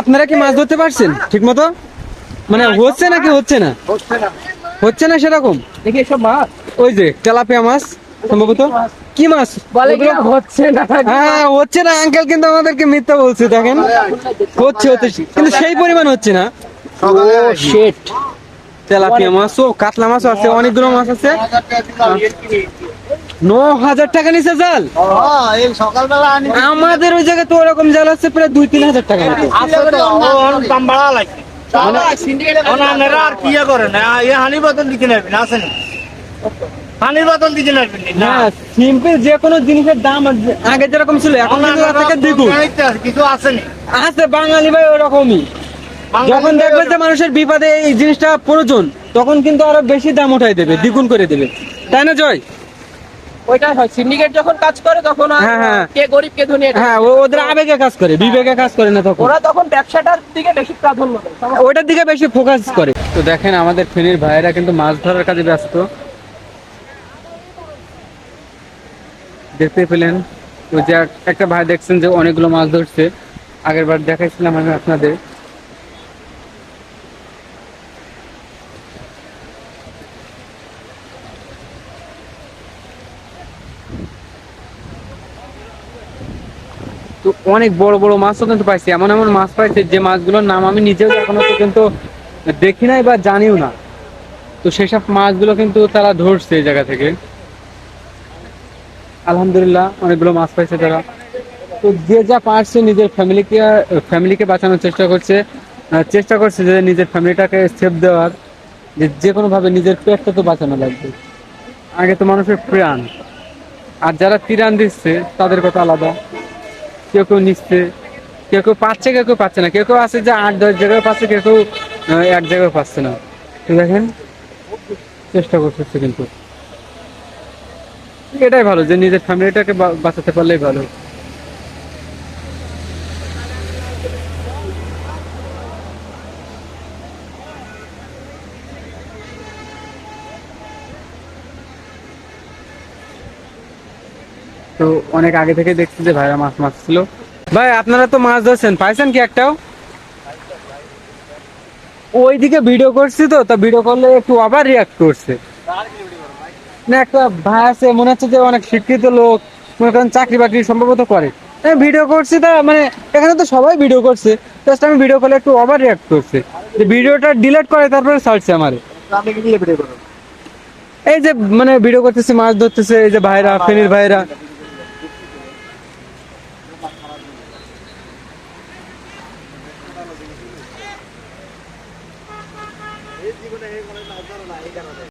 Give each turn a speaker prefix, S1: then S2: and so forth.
S1: আপনারা কি মাছ ধরতে পারছেন? ঠিক মতো মানে হচ্ছে নাকি হচ্ছে না? হচ্ছে না সেরকম?
S2: দেখি এসব মাছ।
S1: ওই যে তেলাপিয়া মাছ সম্ভবত। কি মাছ?
S2: বলে হচ্ছে না
S1: হ্যাঁ হচ্ছে না আঙ্কেল কিন্তু আমাদেরকে মিথ্যা বলছে দেখেন। হচ্ছে হচ্ছে। কিন্তু সেই পরিমাণ হচ্ছে না।
S2: ও শেট
S1: তেলাপিয়া মাছ ও কাতলা মাছ আছে অনেকগুলো মাছ আছে। ন হাজার টাকা নিচে জাল।
S3: সকালবেলা
S1: আমাদের ওই জায়গায় তো ওরকম জাল আছে প্রায় দুই তিন হাজার টাকা
S3: আছে তো দাম বাড়া লাগছে আর কি করেন এ হানি বোতল দিতে নেবেন আসেন হানির বোতল দিতে নেবেন না
S1: না। সিম্পল যে কোনো জিনিসের দাম আগে যেরকম ছিল এখন থেকে দ্বিগুণ।
S3: কিছু আসেনি
S1: আছে বাঙালি ভাই ওরকমই। যখন দেখবে যে মানুষের বিপদে এই জিনিসটা প্রয়োজন তখন কিন্তু আরও বেশি দাম উঠাই দেবে দ্বিগুণ করে দেবে। তাই না জয়?
S2: ওইটা হয়। সিন্ডিকেট যখন কাজ করে তখন আর
S1: হ্যাঁ, হ্যাঁ।
S2: কে গরিব কে ধনী
S1: হ্যাঁ ওদের আবেগে কাজ করে বিবেকে কাজ করে না তখন।
S2: ওরা তখন ব্যবসাটার দিকে বেশি প্রাধান্য দেয়।
S1: ওইটার দিকে বেশি ফোকাস করে। তো দেখেন আমাদের ফেনীর ভাইয়েরা কিন্তু মাছ ধরার কাজে ব্যস্ত। দেখতে পেলেন যে একটা ভাই দেখছেন যে অনেকগুলো মাছ ধরছে। আগের বার দেখাইছিলাম আমি আপনাদের। তো অনেক বড় বড় মাছও কিন্তু পাইছি। এমন এমন মাছ পাইছে যে মাছগুলোর নাম আমি নিজেও এখনও পর্যন্ত দেখি নাই বা জানিও না। তো সেসব মাছগুলো কিন্তু তারা ধরছে এই জায়গা থেকে। আলহামদুলিল্লাহ, অনেকগুলো মাছ পাইছে তারা। তো যে যা পারছে নিজের ফ্যামিলিকে ফ্যামিলিকে বাঁচানোর চেষ্টা করছে। চেষ্টা করছে যে নিজের ফ্যামিলিটাকে সেফ দেওয়ার। যে যে কোনো ভাবে নিজের পেটটা তো বাঁচানো লাগবে। আগে তো মানুষের প্রাণ। আর যারা তিরান দিচ্ছে, তাদের কথা আলাদা। কেউ কেউ নিচ্ছে, কেউ কেউ পাচ্ছে, কেউ কেউ পাচ্ছে না। কেউ কেউ আছে যে আট, দশ জায়গায় পাচ্ছে, কেউ কেউ এক জায়গায় পাচ্ছে না। দেখেন, চেষ্টা করতেছে কিন্তু। এটাই ভালো যে নিজের ফ্যামিলিটাকে বাঁচাতে পারলেই ভালো। তো অনেক আগে থেকে দেখছি যে ভাইরা মাছ মাছ ছিল ভাই, আপনারা তো মাছ ধরছেন, পাইছেন কি একটাও? ওইদিকে ভিডিও করছি তো, তা ভিডিও করলে একটু আবার রিয়াক্ট করছে। না, একটা ভাই আছে, মনে হচ্ছে যে অনেক শিক্ষিত লোক, মনে করেন চাকরি বাকরি সম্ভবত করে। ভিডিও করছি তা মানে এখানে তো সবাই ভিডিও করছে জাস্ট আমি ভিডিও করলে একটু ওভার রিয়াক্ট করছে। যে ভিডিওটা ডিলিট করে, তারপরে ছাড়ছে আমারে। এই যে মানে ভিডিও করতেছে, মাছ ধরতেছে, এই যে ভাইরা, ফেনির ভাইরা। এই জীবনে এই কারণে।